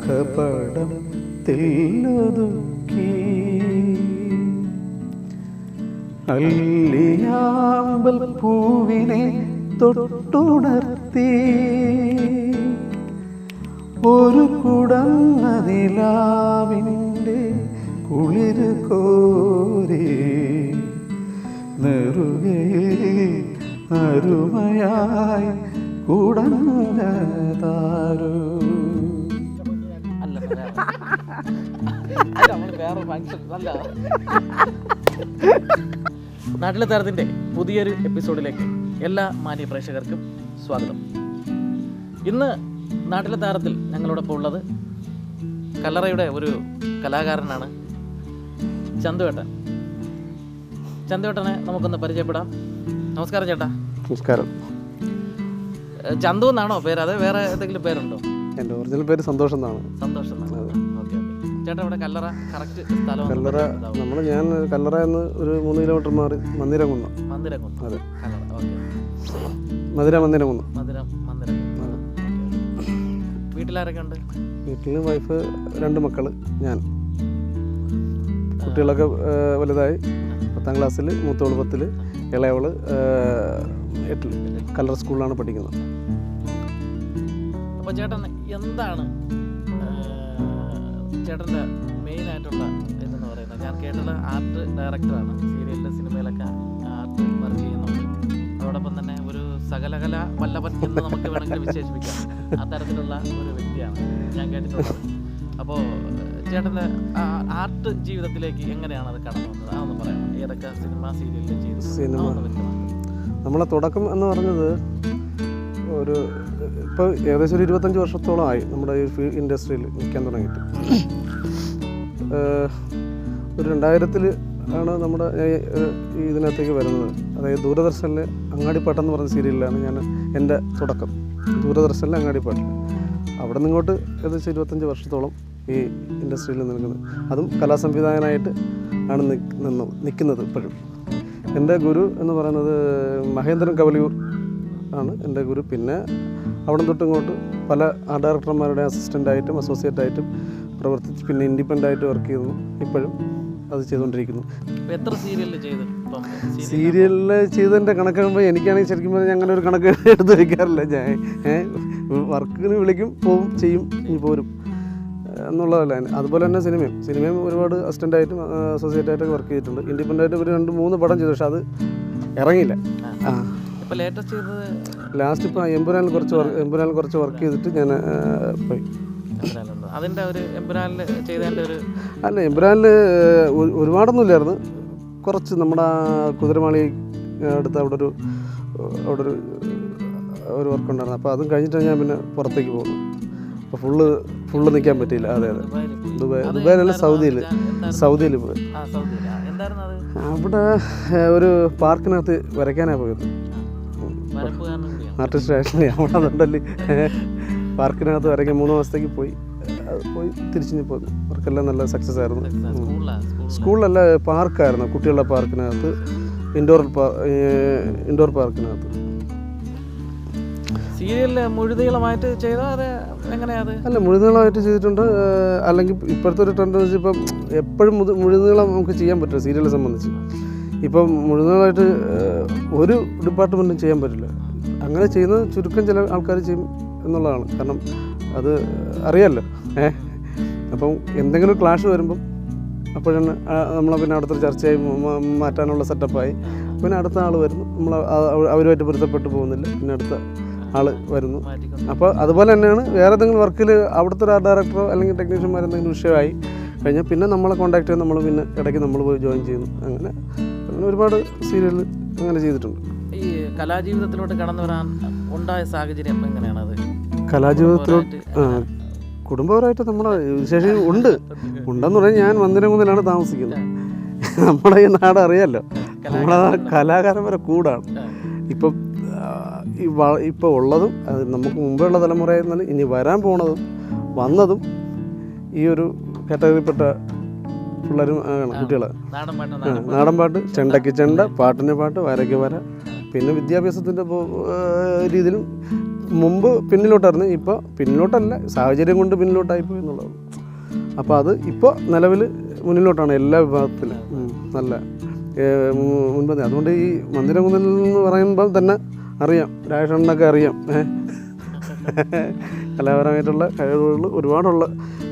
മുഖപടം തെല്ലൊതുക്കി അല്ലിയാമ്പൽ പൂവിനെ തൊട്ടുണർത്തി. ഒരു കുടന്നതിലാവിന്റെ കുളിര് കോരി. നെറുകയിൽ അരുമയായി കുടങ്ങതാരോ നമ്മൾ വേറെ ഫങ്ഷൻ അല്ല? നാട്ടിലെ താരത്തിന്റെ പുതിയൊരു എപ്പിസോഡിലേക്ക് എല്ലാ മാന്യ പ്രേക്ഷകർക്കും സ്വാഗതം. ഇന്ന് നാട്ടിലെ താരത്തിൽ ഞങ്ങളോടൊപ്പം ഉള്ളത് കല്ലറയുടെ ഒരു കലാകാരനാണ് ചന്തുവേട്ടൻ. ചന്തുവേട്ടനെ നമുക്കൊന്ന് പരിചയപ്പെടാം. നമസ്കാരം ചേട്ടാ. നമസ്കാരം. ചന്തു എന്നാണോ പേര്? അതെ വേറെ ഏതെങ്കിലും പേരുണ്ടോ? എന്റെ ഒറിജിനൽ പേര് സന്തോഷം എന്നാണ്. സന്തോഷം എന്നാണ്. ചേട്ടാ ഇവിടെ കല്ലറ കറക്റ്റ് സ്ഥലം കല്ലറ നമ്മൾ ഞാൻ കല്ലറ എന്ന് ഒരു മൂന്ന് കിലോമീറ്റർ മാറി മന്ദിരംകുന്ന. മന്ദിരംകുന്ന്. അതെ. കല്ലറ ഓക്കെ മധുര മന്ദിരംകുന്ന. മധുരം മന്ദിരംകുന്ന്. വീട്ടിലാരൊക്കെ ഉണ്ട്? വീട്ടിൽ വൈഫ് രണ്ട് മക്കൾ ഞാൻ. കുട്ടികളൊക്കെ വലുതായി. പത്താം ക്ലാസ്സിൽ മൂത്തോൾ പത്തിൽ ഇളയവൾ എട്ടിൽ കല്ലറ സ്കൂളിലാണ് പഠിക്കുന്നത്. അപ്പോൾ ചേട്ടൻ എന്താണ് ചേട്ടന്റെ മെയിൻ ആയിട്ടുള്ള ഇതെന്ന് പറയുന്നത്? ഞാൻ കേട്ടുള്ള ആർട്ട് ഡയറക്ടറാണ് സീരിയലിലെ സിനിമയിലൊക്കെ ആർട്ട് വർക്ക് ചെയ്യുന്നുണ്ട് അതോടൊപ്പം തന്നെ ഒരു സകലകല വല്ലഭൻ എന്ന് നമുക്ക് വേണമെങ്കിൽ വിശേഷിപ്പിക്കാം. ആ തരത്തിലുള്ള ഒരു വ്യക്തിയാണ് ഞാൻ കേട്ടിട്ടുള്ളത്. അപ്പോൾ ചേട്ടന്റെ ആർട്ട് ജീവിതത്തിലേക്ക് എങ്ങനെയാണ് അത് കടന്നു വന്നത്? അതൊന്ന് പറയാം ഏതൊക്കെ സിനിമ സീരിയലിൽ ചെയ്തു സിനിമ. നമ്മളെ തുടക്കം എന്ന് പറഞ്ഞത് ഒരു ഇപ്പോൾ ഏകദേശം ഒരു ഇരുപത്തഞ്ച് വർഷത്തോളമായി നമ്മുടെ ഈ ഫീൽഡ് ഇൻഡസ്ട്രിയിൽ നിൽക്കാൻ തുടങ്ങിയിട്ട്. ഒരു രണ്ടായിരത്തിൽ ആണ് നമ്മുടെ ഇതിനകത്തേക്ക് വരുന്നത്. അതായത് ദൂരദർശനിലെ അങ്ങാടിപ്പാട്ടം എന്ന് പറഞ്ഞ സീരിയലിലാണ് ഞാൻ എന്റെ തുടക്കം. ദൂരദർശനിലെ അങ്ങാടിപ്പാട്ടിൽ. അവിടെ നിന്ന് ഇങ്ങോട്ട് ഏകദേശം ഇരുപത്തഞ്ച് വർഷത്തോളം ഈ ഇൻഡസ്ട്രിയിൽ നിൽക്കുന്നത്. അതും കലാസംവിധായകനായിട്ട് ആണ് നിന്നു നിൽക്കുന്നത് ഇപ്പോഴും. എന്റെ ഗുരു എന്ന് പറയുന്നത് മഹേന്ദ്രൻ കവലിയൂർ ആണ് എന്റെ ഗുരു. പിന്നെ അവിടെ തൊട്ട് ഇങ്ങോട്ട് പല ആർട്ട് ഡയറക്ടർമാരുടെ അസിസ്റ്റന്റായിട്ടും അസോസിയേറ്റായിട്ടും പ്രവർത്തിച്ച് പിന്നെ ഇൻഡിപെൻഡന്റ് ആയിട്ട് വർക്ക് ചെയ്യുന്നു. ഇപ്പോഴും അത് ചെയ്തുകൊണ്ടിരിക്കുന്നു. എത്ര സീരിയലിൽ ചെയ്തു സീരിയലിൽ ചെയ്തതിന്റെ കണക്കാകുമ്പോൾ എനിക്കാണെങ്കിൽ ശരിക്കും പറഞ്ഞാൽ അങ്ങനെ ഒരു കണക്ക് എടുത്ത് വയ്ക്കാറില്ല. ഞാൻ വർക്കിന് വിളിക്കും പോവും ചെയ്യും ഇനി പോരും. എന്നുള്ളതല്ല. അതുപോലെ തന്നെ സിനിമയും. സിനിമയും ഒരുപാട് അസിസ്റ്റന്റായിട്ടും അസോസിയേറ്റായിട്ടൊക്കെ വർക്ക് ചെയ്തിട്ടുണ്ട്. ഇൻഡിപെൻഡന്റ് ആയിട്ട് ഒരു രണ്ട് മൂന്ന് പടം ചെയ്തു. പക്ഷെ അത് ഇറങ്ങിയില്ല. ആ. ഇപ്പൊ ലേറ്റസ്റ്റ് ചെയ്തത് ലാസ്റ്റ് ഇപ്പോൾ എമ്പുരാനിൽ കുറച്ച് വർക്ക് എമ്പുരാനിൽ കുറച്ച് വർക്ക് ചെയ്തിട്ട് ഞാൻ പോയി. അതിന്റെ ഒരു എമ്പുരാനിൽ ചെയ്തതിന്റെ ഒരു അല്ല എമ്പുരാനിൽ ഒരുപാടൊന്നും ഇല്ലായിരുന്നു കുറച്ച് നമ്മുടെ കുതിരമാളി അടുത്ത് അവിടെ ഒരു അവിടെ ഒരു ഒരു വർക്ക് ഉണ്ടായിരുന്നു. അപ്പോൾ അതും കഴിഞ്ഞിട്ടാണ് ഞാൻ പിന്നെ പുറത്തേക്ക് പോകുന്നത് അപ്പോൾ ഫുള്ള് ഫുള്ള് നിൽക്കാൻ പറ്റിയില്ല. അതെ അതെ. ദുബായ് ദുബായിലല്ല സൗദിയിൽ സൗദിയിൽ പോയി. അവിടെ ഒരു പാർക്കിനകത്ത് വരയ്ക്കാനാണ് പോയത്. ആർട്ടിസ്റ്റ് ആയിട്ടില്ലേ അവിടെ അതുണ്ടല്ലേ പാർക്കിനകത്ത് വരയ്ക്കാൻ മൂന്ന് മാസത്തേക്ക് പോയി. പോയി തിരിച്ചു പോന്നു. അവർക്കെല്ലാം നല്ല സക്സസ് ആയിരുന്നു. സ്കൂളിലല്ല പാർക്കായിരുന്നു. കുട്ടികളുടെ പാർക്കിനകത്ത്. Indoor indoor പാർക്കിനകത്ത്. സീരിയലിൽ മുഴുതീളമായിട്ട് ചെയ്തോ? അത് എങ്ങനെയാ അത്? അല്ല മുഴുനീളമായിട്ട് ചെയ്തിട്ടുണ്ട്. അല്ലെങ്കിൽ ഇപ്പോഴത്തെ ഒരു ട്രെൻഡ് വെച്ച് ഇപ്പം എപ്പോഴും മുഴു മുഴുനീളം നമുക്ക് ചെയ്യാൻ പറ്റില്ല സീരിയലിനെ സംബന്ധിച്ച്. ഇപ്പം മുഴുവനായിട്ട് ഒരു ഡിപ്പാർട്ട്മെന്റും ചെയ്യാൻ പറ്റില്ല. അങ്ങനെ ചെയ്യുന്നത് ചുരുക്കം ചില ആൾക്കാർ ചെയ്യും എന്നുള്ളതാണ്. കാരണം അത് അറിയാമല്ലോ ഏ അപ്പം എന്തെങ്കിലും ക്ലാഷ് വരുമ്പം അപ്പോഴാണ് നമ്മൾ പിന്നെ അടുത്തൊരു ചർച്ചയായി മാറ്റാനുള്ള സെറ്റപ്പായി പിന്നെ അടുത്ത ആൾ വരുന്നു. നമ്മൾ അവരുമായിട്ട് പൊരുത്തപ്പെട്ട് പോകുന്നില്ല. പിന്നെ അടുത്ത ആൾ വരുന്നു. അപ്പോൾ അതുപോലെ തന്നെയാണ് വേറെ എന്തെങ്കിലും വർക്കിൽ അവിടുത്തെ ഒരു ആർട്ട് ഡയറക്ടറോ അല്ലെങ്കിൽ ടെക്നീഷ്യന്മാരെന്തെങ്കിലും വിഷയമായി കഴിഞ്ഞാൽ പിന്നെ നമ്മളെ കോൺടാക്ട് ചെയ്ത് നമ്മൾ പിന്നെ ഇടയ്ക്ക് നമ്മൾ പോയി ജോയിൻ ചെയ്യുന്നു. അങ്ങനെ അങ്ങനെ ഒരുപാട് സീരിയൽ അങ്ങനെ ചെയ്തിട്ടുണ്ട്. ഈ കലാജീവിതത്തിലോട്ട് കടന്നു വരാൻ ഉണ്ടായ സാഹചര്യം എങ്ങനെയാണ് അത്? കലാജീവിതത്തിലോട്ട് കുടുംബപരമായിട്ട് നമ്മുടെ വിശേഷം ഉണ്ട്. ഉണ്ടെന്ന് പറഞ്ഞാൽ ഞാൻ മന്ദിരകുന്നിലാണ് താമസിക്കുന്നത്. നമ്മുടെ ഈ നാട് അറിയാമല്ലോ നമ്മളെ കലാകാരന്മാരെ കൂടാണ്. ഇപ്പം ഇപ്പോൾ ഉള്ളതും അത് നമുക്ക് മുമ്പുള്ള തലമുറയായിരുന്നാലും ഇനി വരാൻ പോണതും വന്നതും ഈ ഒരു കാറ്റഗറിപ്പെട്ട പിള്ളേരും ആണ് കുട്ടികൾ നാടൻ പാട്ട് ചെണ്ടയ്ക്ക് ചെണ്ട പാട്ടിന് പാട്ട് വരയ്ക്ക് വര. പിന്നെ വിദ്യാഭ്യാസത്തിന്റെ രീതിയിലും മുമ്പ് പിന്നിലോട്ടായിരുന്നു. ഇപ്പോൾ പിന്നിലോട്ടല്ല സാഹചര്യം കൊണ്ട് പിന്നിലോട്ടായിപ്പോയി എന്നുള്ളത് അപ്പോൾ അത് ഇപ്പോൾ നിലവിൽ മുന്നിലോട്ടാണ് എല്ലാ വിഭാഗത്തിലും. നല്ല മുൻപ് മുൻപന്തി. അതുകൊണ്ട് ഈ മന്ദിരകുന്നിൽ എന്ന് പറയുമ്പോൾ തന്നെ അറിയാം രാജേഷണ്ണനൊക്കെ അറിയാം. കലാപരമായിട്ടുള്ള കഴിവുകൾ ഒരുപാടുള്ള.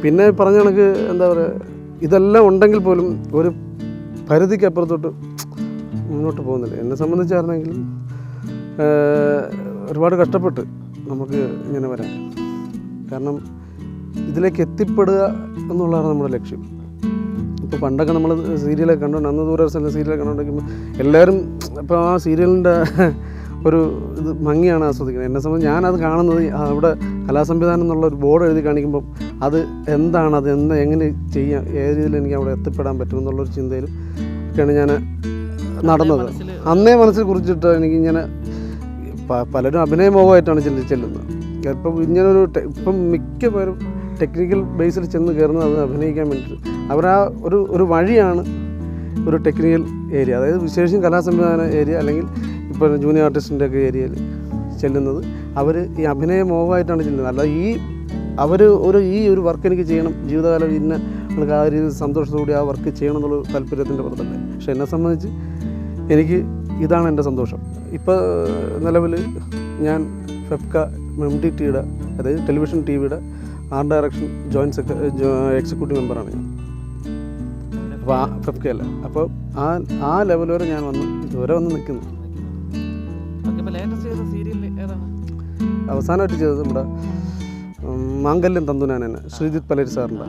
പിന്നെ പറഞ്ഞ കണക്ക് എന്താ പറയുക ഇതെല്ലാം ഉണ്ടെങ്കിൽ പോലും ഒരു പരിധിക്ക് അപ്പുറത്തോട്ട് മുന്നോട്ട് പോകുന്നില്ല. എന്നെ സംബന്ധിച്ചായിരുന്നെങ്കിൽ ഒരുപാട് കഷ്ടപ്പെട്ട് നമുക്ക് ഇങ്ങനെ വരാം. കാരണം ഇതിലേക്ക് എത്തിപ്പെടുക എന്നുള്ളതാണ് നമ്മുടെ ലക്ഷ്യം. ഇപ്പോൾ പണ്ടൊക്കെ നമ്മൾ സീരിയലൊക്കെ കണ്ടുകൊണ്ട് അന്ന് ദൂരദർശനിലെ സീരിയലൊക്കെ കണ്ടുകൊണ്ടിരിക്കുമ്പോൾ എല്ലാവരും ഇപ്പോൾ ആ സീരിയലിന്റെ ഒരു ഇത് ഭംഗിയാണ് ആസ്വദിക്കുന്നത്. എന്നെ സംബന്ധിച്ച് ഞാനത് കാണുന്നത് അവിടെ കലാസംവിധാനം എന്നുള്ള ഒരു ബോർഡ് എഴുതി കാണിക്കുമ്പം അത് എന്താണ് അത് എന്താ എങ്ങനെ ചെയ്യാം ഏത് രീതിയിൽ എനിക്ക് അവിടെ എത്തിപ്പെടാൻ പറ്റും എന്നുള്ളൊരു ചിന്തയിലും ഒക്കെയാണ് ഞാൻ നടന്നത്. അന്നേ മനസ്സിൽ കുറിച്ചിട്ട് എനിക്കിങ്ങനെ പലരും അഭിനയമോഹമായിട്ടാണ് ചെല്ലി ചെല്ലുന്നത്. ഇപ്പം ഇങ്ങനൊരു ഇപ്പം മിക്ക പേരും ടെക്നിക്കൽ ബേസിൽ ചെന്ന് കയറുന്നത് അത് അഭിനയിക്കാൻ വേണ്ടിയിട്ട്. അവരാ ഒരു ഒരു വഴിയാണ് ഒരു ടെക്നിക്കൽ ഏരിയ അതായത് വിശേഷം കലാസംവിധാന ഏരിയ അല്ലെങ്കിൽ ഇപ്പോൾ ജൂനിയർ ആർട്ടിസ്റ്റിന്റെ ഒക്കെ ഏരിയയിൽ ചെല്ലുന്നത്. അവർ ഈ അഭിനയ മോഹമായിട്ടാണ് ചെല്ലുന്നത്. അല്ല ഈ അവർ ഒരു ഈ ഒരു വർക്ക് എനിക്ക് ചെയ്യണം ജീവിതകാലം ഇന്ന നമുക്ക് ആ രീതിയിൽ സന്തോഷത്തോടെ ആ വർക്ക് ചെയ്യണം എന്നുള്ള താല്പര്യത്തിന്റെ പുറത്തല്ലേ. പക്ഷെ എന്നെ സംബന്ധിച്ച് എനിക്ക് ഇതാണ് എന്റെ സന്തോഷം. ഇപ്പോൾ നിലവിൽ ഞാൻ ഫെഫ്ക എം ഡി ടിയുടെ അതായത് ടെലിവിഷൻ ടി വിയുടെ ആർട്ട് ഡയറക്ഷൻ ജോയിന്റ് സെക്ര എക്സിക്യൂട്ടീവ് മെമ്പറാണ് ഞാൻ. അപ്പോൾ ആ ഫെഫ്കയല്ല അപ്പോൾ ആ ആ ലെവൽ വരെ ഞാൻ വന്ന് ഇതുവരെ വന്ന് നിൽക്കുന്നു. അവസാനമായിട്ട് ചെയ്തത്? നമ്മുടെ മാംഗല്യം തന്നെ ശ്രീജിത്ത് പലേരി സാറിന്റെ.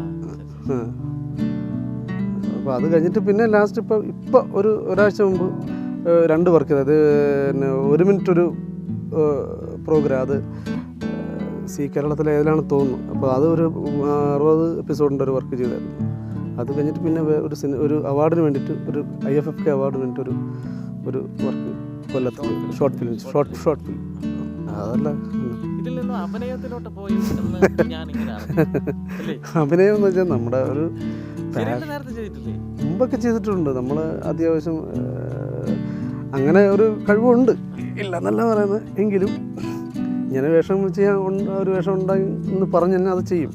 അപ്പോൾ അത് കഴിഞ്ഞിട്ട് പിന്നെ ലാസ്റ്റ് ഇപ്പോൾ ഇപ്പോൾ ഒരു ഒരാഴ്ച മുമ്പ് രണ്ട് വർക്ക് ചെയ്തത്. പിന്നെ ഒരു മിനിറ്റ് ഒരു പ്രോഗ്രാം. അത് സി കേരളത്തിലെ ഏതിലാണ് തോന്നുന്നു. അപ്പോൾ അത് ഒരു അറുപത് എപ്പിസോഡിന്റെ ഒരു വർക്ക് ചെയ്തായിരുന്നു. അത് കഴിഞ്ഞിട്ട് പിന്നെ ഒരു സിനി ഒരു അവാർഡിന് വേണ്ടിയിട്ട് ഒരു ഐ എഫ് എഫ് കെ അവാർഡിന് വേണ്ടിയിട്ട് ഒരു ഒരു വർക്ക് കൊല്ലത്ത് short film short short film. അതല്ല. അഭിനയത്തിലോട്ട് പോയി അഭിനയം എന്ന് വെച്ചാൽ നമ്മുടെ ഒരു മുമ്പൊക്കെ ചെയ്തിട്ടുണ്ട്. നമ്മൾ അത്യാവശ്യം അങ്ങനെ ഒരു കഴിവുണ്ട്. ഇല്ല എന്നല്ല പറയുന്നത്. എങ്കിലും ഇങ്ങനെ വേഷം ചെയ്യാൻ ഒരു വേഷം ഉണ്ടായി എന്ന് പറഞ്ഞ് തന്നെ അത് ചെയ്യും.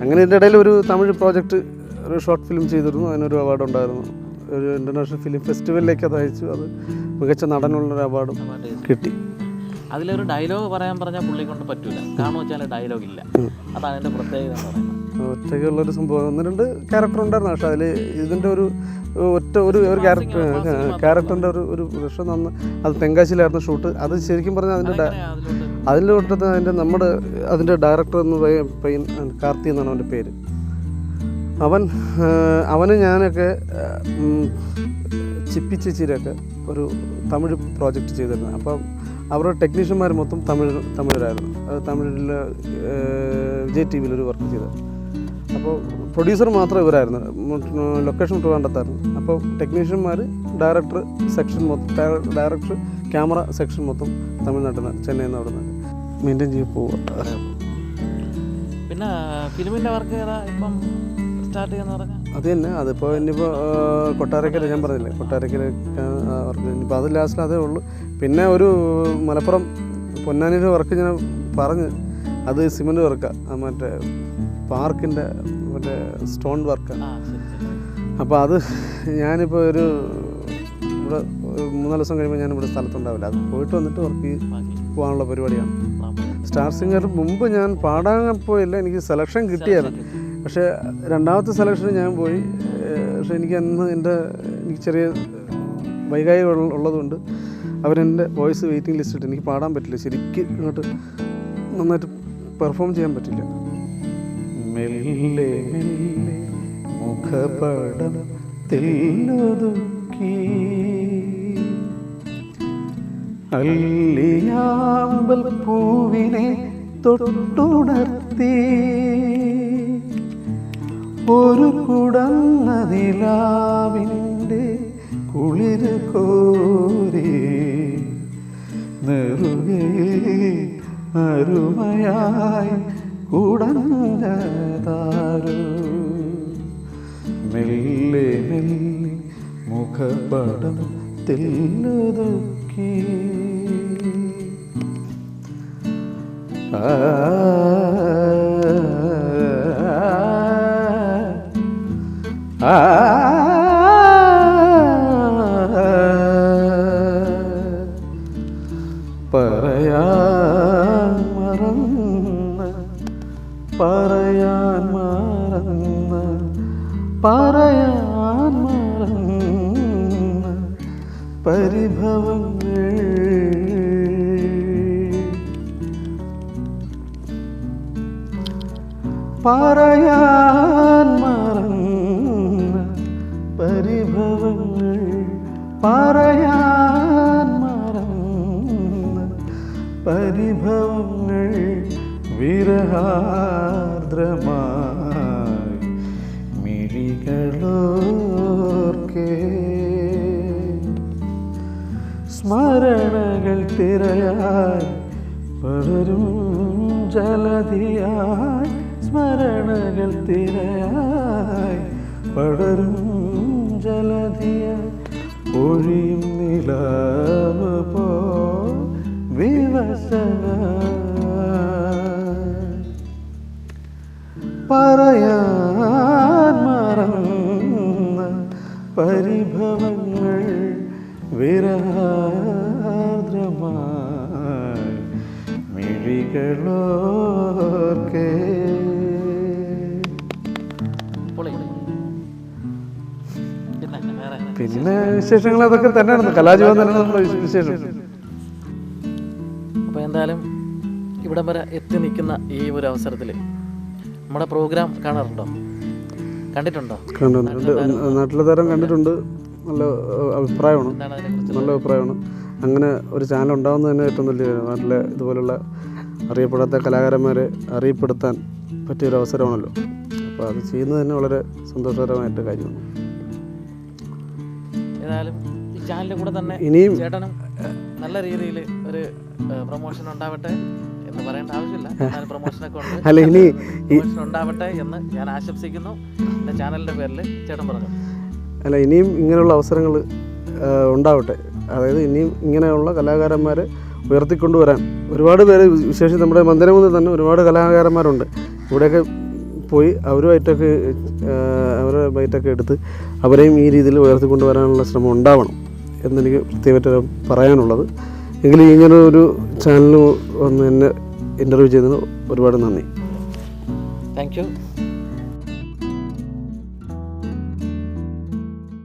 അങ്ങനെ ഇതിന്റെ ഇടയിൽ ഒരു തമിഴ് പ്രോജക്റ്റ് ഒരു ഷോർട്ട് ഫിലിം ചെയ്തിരുന്നു. അതിനൊരു അവാർഡ് ഉണ്ടായിരുന്നു. ഒരു ഇന്റർനാഷണൽ ഫിലിം ഫെസ്റ്റിവലിലേക്ക് അത് അയച്ചു. അത് മികച്ച നടനുള്ളൊരു അവാർഡും അവാർഡ് കിട്ടി. അതിലൊരു ഡയലോഗ് പറയാൻ പറഞ്ഞാൽ പുള്ളി കൊണ്ട് പറ്റൂല. കാരണം വെച്ചാൽ ഡയലോഗ് ഇല്ല. അതാണ് പ്രത്യേകത എന്ന് പറയുന്നത്. ഒറ്റയ്ക്കുള്ളൊരു സംഭവം. ഒന്ന് രണ്ട് ക്യാരക്ടർ ഉണ്ടായിരുന്നു. പക്ഷേ അതിൽ ഇതിന്റെ ഒരു ഒറ്റ ഒരു ഒരു ക്യാരക്ടർ ക്യാരക്ടറിന്റെ ഒരു ഒരു പ്രശ്നം തന്ന അത് തെങ്കാശിയിലായിരുന്നു ഷൂട്ട്. അത് ശരിക്കും പറഞ്ഞാൽ അതിന്റെ അതിന്റെ തൊട്ടത്ത് അതിന്റെ നമ്മുടെ അതിന്റെ ഡയറക്ടർ എന്ന് പറയും പയ്യൻ കാർത്തി എന്നാണ് അവന്റെ പേര്. അവൻ അവന് ഞാനൊക്കെ ചിപ്പി ചേച്ചിയിലൊക്കെ ഒരു തമിഴ് പ്രോജക്റ്റ് ചെയ്തിരുന്നു അപ്പം അവരുടെ ടെക്നീഷ്യന്മാർ മൊത്തം തമിഴ് തമിഴരായിരുന്നു. അത് തമിഴിൽ വിജയ് ടി വിയിലൊരു വർക്ക് ചെയ്തത്. അപ്പോൾ പ്രൊഡ്യൂസർ മാത്രം ഇവരായിരുന്നു. ലൊക്കേഷൻ ട്രിവാൻഡത്തായിരുന്നു അപ്പോൾ ടെക്നീഷ്യന്മാർ ഡയറക്ടർ സെക്ഷൻ മൊത്തം ഡയറക്ടർ ക്യാമറ സെക്ഷൻ മൊത്തം തമിഴ്നാട്ടിൽ നിന്ന് ചെന്നൈയിൽ നിന്ന് അവിടെ നിന്ന് മെയിന്റെയിൻ ചെയ്ത് പോവുക. പിന്നെ ഫിലിമിന്റെ വർക്ക് ഇപ്പം സ്റ്റാർട്ട് ചെയ്യാന്ന് പറഞ്ഞാൽ അത് തന്നെ. അതിപ്പോൾ ഇനിയിപ്പോൾ കൊട്ടാരക്കര ഞാൻ പറഞ്ഞില്ലേ? കൊട്ടാരക്കര ഇനിയിപ്പോൾ അത് ലാസ്റ്റിൽ അതേ ഉള്ളൂ. പിന്നെ ഒരു മലപ്പുറം പൊന്നാനിയുടെ വർക്ക് ഞാൻ പറഞ്ഞ് അത് സിമന്റ് വർക്കാണ് മറ്റേ പാർക്കിന്റെ മറ്റേ സ്റ്റോൺ വർക്കാണ്. അപ്പോൾ അത് ഞാനിപ്പോൾ ഒരു ഇവിടെ മൂന്നാൽ ദിവസം കഴിയുമ്പോൾ ഞാൻ ഇവിടെ സ്ഥലത്തുണ്ടാവില്ല. അത് പോയിട്ട് വന്നിട്ട് വർക്ക് പോകാനുള്ള പരിപാടിയാണ്. സ്റ്റാർ സിംഗർ മുമ്പ് ഞാൻ പാടാൻ പോയില്ല. എനിക്ക് സെലക്ഷൻ കിട്ടിയായിരുന്നു. പക്ഷേ രണ്ടാമത്തെ സെലക്ഷന് ഞാൻ പോയി. പക്ഷേ എനിക്ക് അന്ന് എന്റെ എനിക്ക് ചെറിയ വൈകാരിക ഉള്ളതുകൊണ്ട് അവരെന്റെ വോയിസ് വെയിറ്റിംഗ് ലിസ്റ്റ് ഇട്ട് എനിക്ക് പാടാൻ പറ്റില്ല. ശരിക്കും ഇങ്ങോട്ട് നന്നായിട്ട് പെർഫോം ചെയ്യാൻ പറ്റില്ല. മെല്ലെ മെല്ലെ മുഖപടം അല്ലിയാമ്പൽ പൂവിനെ തൊട്ടുണർത്തി. ഒരു കുടന്നതിലാവിന്റെ കുളിര് കോരി. നെറുകെ അരുമയായി താരു. മെല്ലെ മെല്ലെ മുഖപടം തെല്ലതൊക്കി. ആ പറയാൻ മറന്ന് പറയാൻ മറന്ന് പറയാൻ മറന്ന് പരിഭവങ്ങൾ പറയാൻ വിരഹാർദ്രമായി മിഴികളോർക്കേ. സ്മരണകൾ തിരയായി പടരും ജലധിയായി സ്മരണകൾ തിരയായി പടരും ജലധിയായി ഒഴിയും നിലാവ് പറയാൻ മറന്ന പരിഭവങ്ങൾ വിരഹാർദ്രമായി മിഴികളോർക്കേ പിന്നെ വിശേഷങ്ങൾ അതൊക്കെ തന്നെയാണ്. കലാജീവൻ തന്നെ നമ്മുടെ വിശേഷം. അപ്പോൾ എന്തായാലും ഇവിടം വരെ എത്തി നിൽക്കുന്ന ഈ ഒരു അവസരത്തിൽ നമ്മുടെ പ്രോഗ്രാം കാണാറുണ്ടോ? കണ്ടിട്ടുണ്ടോ? കണ്ടു നാട്ടിലെ തരം കണ്ടിട്ടുണ്ട്. നല്ല അഭിപ്രായമാണ്. നല്ല അഭിപ്രായമാണ്. അങ്ങനെ ഒരു ചാനൽ ഉണ്ടാകുന്നത് തന്നെ ഏറ്റവും വലിയ നാട്ടിലെ ഇതുപോലുള്ള അറിയപ്പെടാത്ത കലാകാരന്മാരെ അറിയപ്പെടുത്താൻ പറ്റിയൊരു അവസരമാണല്ലോ. അപ്പോൾ അത് ചെയ്യുന്നത് തന്നെ വളരെ സന്തോഷകരമായിട്ട് കാര്യമാണ്. ഏതായാലും ഈ ചാനലിൽ കൂടെ തന്നെ ഇനിയും ചേട്ടനും നല്ല രീതിയിൽ ഒരു പ്രൊമോഷൻ ഉണ്ടാവട്ടെ. എന്ന് പറയേണ്ട ആവശ്യമില്ല. പ്രൊമോഷനൊക്കെ ഉണ്ട്. അല്ല ഇനി ഉണ്ടാവട്ടെ എന്ന് ഞാൻ ആശംസിക്കുന്നു. എന്റെ ചാനലിന്റെ പേരിൽ ചേട്ടൻ പറഞ്ഞു. അല്ല ഇനിയും ഇങ്ങനെയുള്ള അവസരങ്ങൾ ഉണ്ടാവട്ടെ. അതായത് ഇനിയും ഇങ്ങനെയുള്ള കലാകാരന്മാരെ ഉയർത്തിക്കൊണ്ടുവരാൻ ഒരുപാട് പേര് വിശേഷം നമ്മുടെ മന്ദിരമുന്നിൽ തന്നെ ഒരുപാട് കലാകാരന്മാരുണ്ട്. ഇവിടെയൊക്കെ പോയി അവരുമായിട്ടൊക്കെ അവരുടെ അവരുമായിട്ടൊക്കെ എടുത്ത് അവരെയും ഈ രീതിയിൽ ഉയർത്തിക്കൊണ്ടുവരാനുള്ള ശ്രമം ഉണ്ടാവണം. എന്നെനിക്ക് പ്രത്യേകമായിട്ട് പറയാനുള്ളത്. എങ്കിലും ഇങ്ങനെ ഒരു ചാനൽ വന്ന് എന്നെ ഇന്റർവ്യൂ ചെയ്തതിന് ഒരുപാട് നന്ദി. Thank you